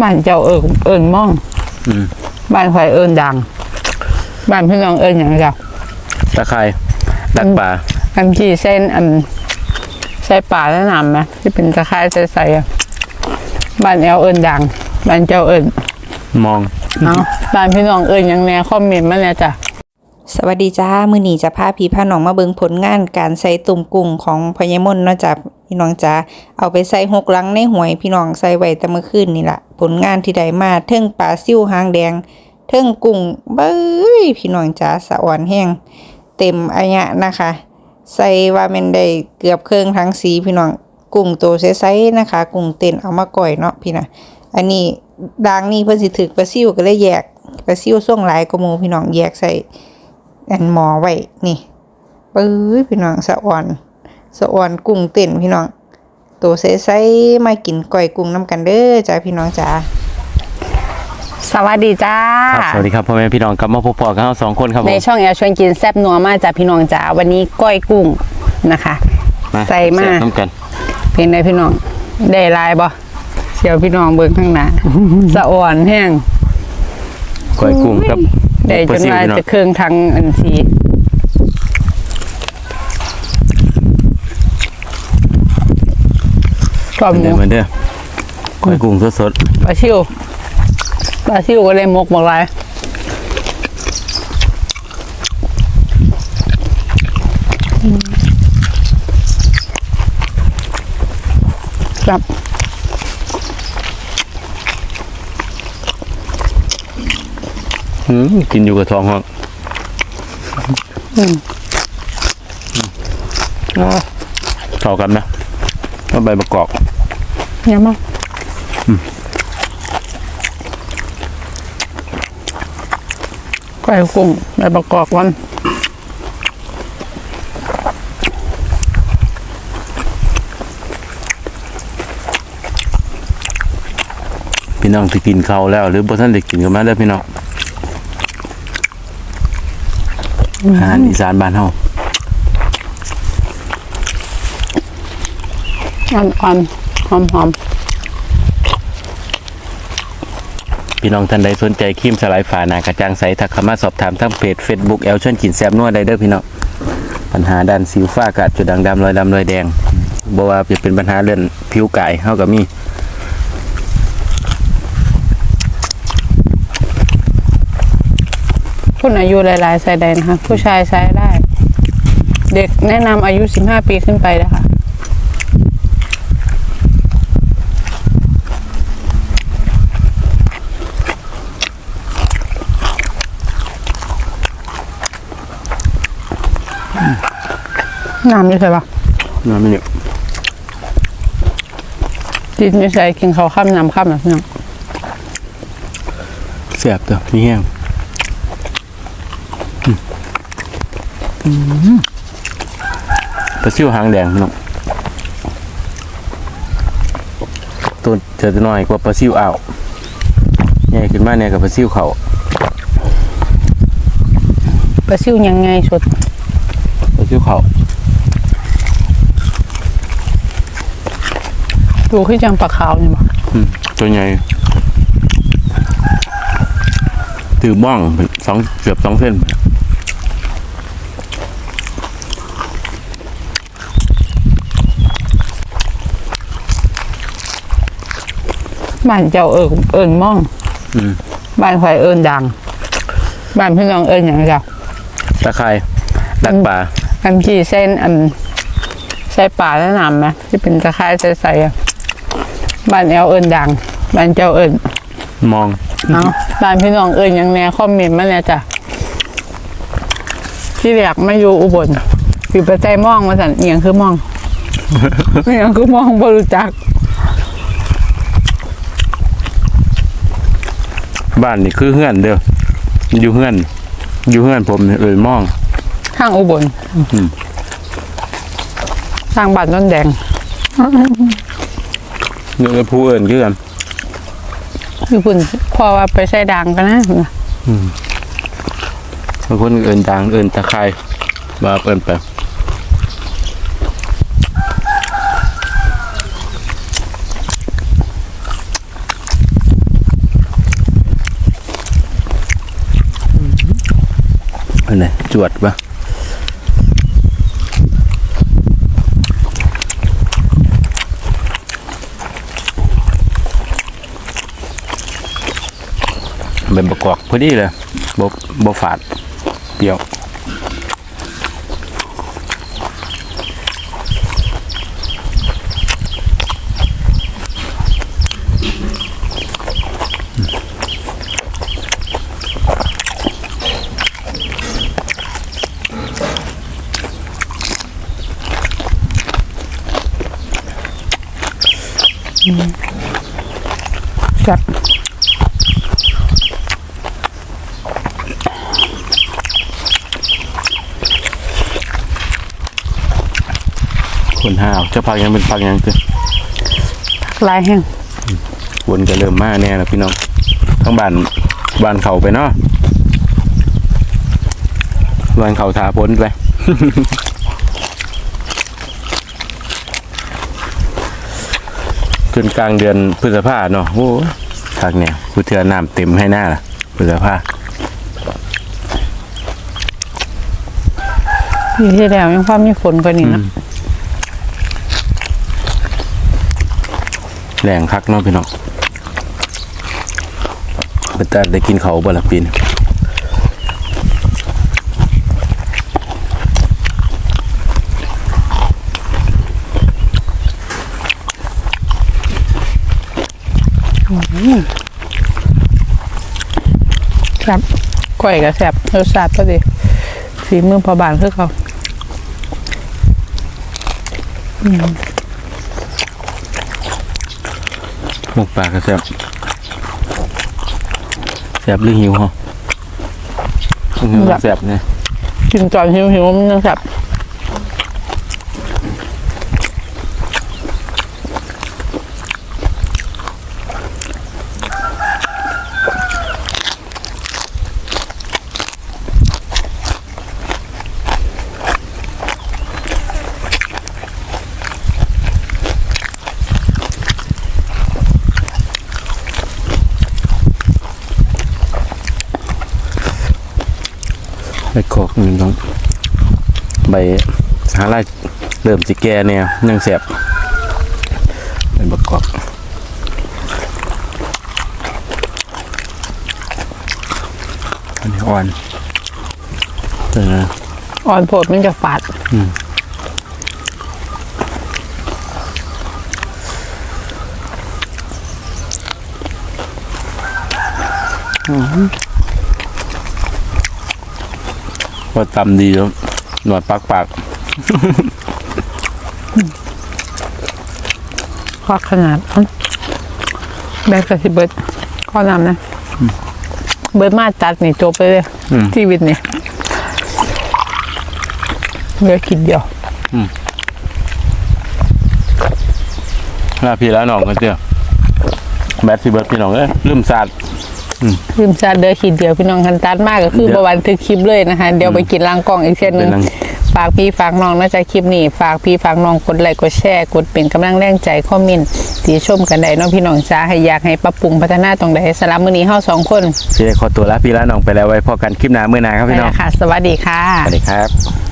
บ้านเจ้าเอิญเอิญม่องอืมบ้านไฟเอิญดัง บ้านพี่น้องเอิญอย่างเจ้าตะไคร้ดักป่าอันที่เส้นอันใส่ป่าแนะนำไหมที่เป็นตะไคร้ใส่ๆอะบ้านแอลเอิญดัง บ้านเจ้าเอิญมองเนาะบ้านพี่น้องเอิญอย่างแน่คอมเมนต์มาเนี่ยจ้ะ สวัสดีจ้า มือหนีจะพาพี่พาน้องมาเบิงผลงานการใส่ตุ่มกุ้งของพญามนเนาะจ้ะพี่น้องจ้าเอาไปใส่หกลังในหวยพี่น้องใส่ไว้แต่เมื่อคืนนี่แหละผลงานที่ได้มาเทิงปลาซิ่วหางแดง เทิงกุ้งเบ้ยพี่น้องจ้าสะอ่อนแห้งเต็มอายะนะคะ ใส่ว่าแมันได้เกือบเครื่องทั้งสีพี่น้องกุ้งโตใสๆนะคะ กุ้งเต้นเอามาก่อยเนาะพี่นะอันนี้ดังนี่เพิ่นสิถึกปลาซิ่วก็เลยแยกปลาซิ่วส่งหลายกว่าหมู่พี่น้องแยกใส่ อันหมอไว้นี่ปื้อพี่น้องสะอ่อนสะอ่อนกุ้งเต้นพี่น้องตัวใสๆมากินก้อยกุ้งน้ำกันเด้อจ้าพี่น้องจ้าสวัสดีจ้าครับสวัสดีครับพ่อแม่พี่น้องกลับมาพบปะกันเราสองคนครับผในมช่องแอลชวนกินแซบนัวมาจากพี่น้องจ๋าวันนี้ก้อยกุ้งนะคะใส่มาแซ่บน้ำกันเป็นไงพี่น้องได้ลายบ่เสียวพี่น้องเบิ่งข้างหน้าสะอ่อนแห้งก้อยกุ้งครับ ได้จปลานซิวว่าพี่น้องจะเครื่องทางอันสีกรอบหเดิมูมเหมือนเดิมก้อยกุ้งสดปลาชิวปลาชิวก็เลยมกบอกไรครับ ๆอืม กินอยู่กับท้องห้องอ๋อเข้ากันนะก็ใบประกอบเนี่ยมั้งไก่กุ้งใบประกอบวันพี่น้องที่กินข้าวแล้ว หรือบ่ท่านได้กินกันมาเด้อพี่น้อง อาหารอีสานบ้านเฮาอ่อนอ่อนหอมหอมพี่น้องท่านใดสนใจครีมสลายฝาหนากระจ่างใสทักเข้ามาสอบถามทางเพจ Facebook แอลชวนกินแซบนัวได้เด้อพี่น้องปัญหาด้านสิวฝ้ากระจุดด่างดำรอยดำรอยแดงบ่ว่าจะเป็นปัญหาเรื่องผิวกายเฮาก็มี คุณอายุหลายๆใส่ได้นะคะ ผู้ชายใช้ได้ เด็กแนะนำอายุ 15 ปีขึ้นไปนะคะน้ำนี่ใช่ปะน้ำมันอยู่จิตนี่ใส่กินเขาวข้ามน้ำข้ามแบบนี้แซ่บตัวมีแห้งอืม ปลาซิวหางแดงพี่น้องตัวจะน้อยกว่าปลาซิวอ่าวใหญ่ขึ้นมาเนี่ยกับปลาซิวเขาปลาซิวยังไงสุดปลาซิวเขาดูขึ้นจังปลาขาวนี่ปะอืมตัวใหญ่ถือบ้องเป็นสองเกือบสองเส้น บ้านเจ้าเอิญเอิญม่องอืมบ้านไฟเอิญดัง บ้านพี่น้องเอิญอย่างเจ้าตะไคร้ดักป่าอันที่เส้นอันใส่ป่าแนะนำไหมที่เป็นตะไคร้ใส่ๆอะบ้านแอลเอิญดัง บ้านเจ้าเอิญมองเนาะบ้านพี่น้องเอิญอย่างแน่คอมเมนต์มาเนี่ยจ้ะที่อยากไม่อยู่อุบลอยู่ประใจมองมาสั่นเอียงคือมองเอียงคือมองบรู้จัก บ้านนี่คือเฮือนเด้ออยู่เฮือน อยู่เฮือนผมนี่เอ่ยมอง ข้างอุบลอืม สร้างบ้านต้นแดงเนื้อผู้เอิญคือกันคือคุณพ่อว่าไปใส่ดังกันนะบางคนเอิญดังเอิญตะไคร้มาเอิญไป เป็นไงจวดปะเป็นประกอบพอดีเลยบบบบฝาดเปรี้ยว ครับคนห้าวเจะพักยังเป็นพักยังคือลายแห้งวนก็เริ่มมาแน่แล้วพี่น้องทั้งบ้านบ้านเขาไปเนาะบ้านเขาทาพ้นไป จนกลางเดือนพฤษภาเนาะโอ้ยทางเนี่ยกูเทือน้ำเต็มให้หน้าล่ะพฤษภาปีที่แล้วยังความมีฝนกว่านี้นะแรงคักเนาะพี่น้องเป็นตาได้กินเขาวบ่ละปีน ครับก้อยกับแซ่บรสชาติก็ดีฝีมือพอบานคือเขาหมกปลากระแซบแซบหรือหิวเหรอหิวแซบเนี่ยกินตอนหิวหิวๆมันยังแซ่บ ใบกอกหนึ่งต้องใบสาลายเริ่มสิแก่เนี่ยยังแสบใบบักกอกอันนี้อ่อนเอออ่อนโพดมันจะฝาด ว่าตำดีแล้วหนวดปากปากคอขนาดอื้อแบกกับสิเบิร์ดข้อนำนะ เบิร์ดมาจัดนี่จบไปเลยชีวิตนี่เหลือคิดเดียว ลาพี่แล้วน้องกันเจ้าแบทสิเบิร์ดพี่น้องเอ้ยลืมสาด ลืมชาเดือขีดเดียวพี่น้องคันตัดมากก็คือเดี๋ยวประวันทึกคลิปเลยนะคะ เดี๋ยวไปกินล้างกล้องอีกเช่นหนึงเป็นล้างฝากพี่ฝากน้องนะจ๊ะคลิปนี้ฝากพี่ฝากน้องกดไลค์กดแชร์กดเป็นกำลังแรงใจคอมเมนต์ตีชมกันได้เน้องพี่น้องจ้าให้อยากให้ปรับปรุงพัฒนาตรงใดสลับมือนี้เฮาสองคนพี่ได้ขอตัวลาพี่แล้วน้องไปแล้วไว้พอกันคลิปหน้าเมื่อหนาครับไปพี่น้องแล้วค่ะ สวัสดีค่ะสวัสดีครับ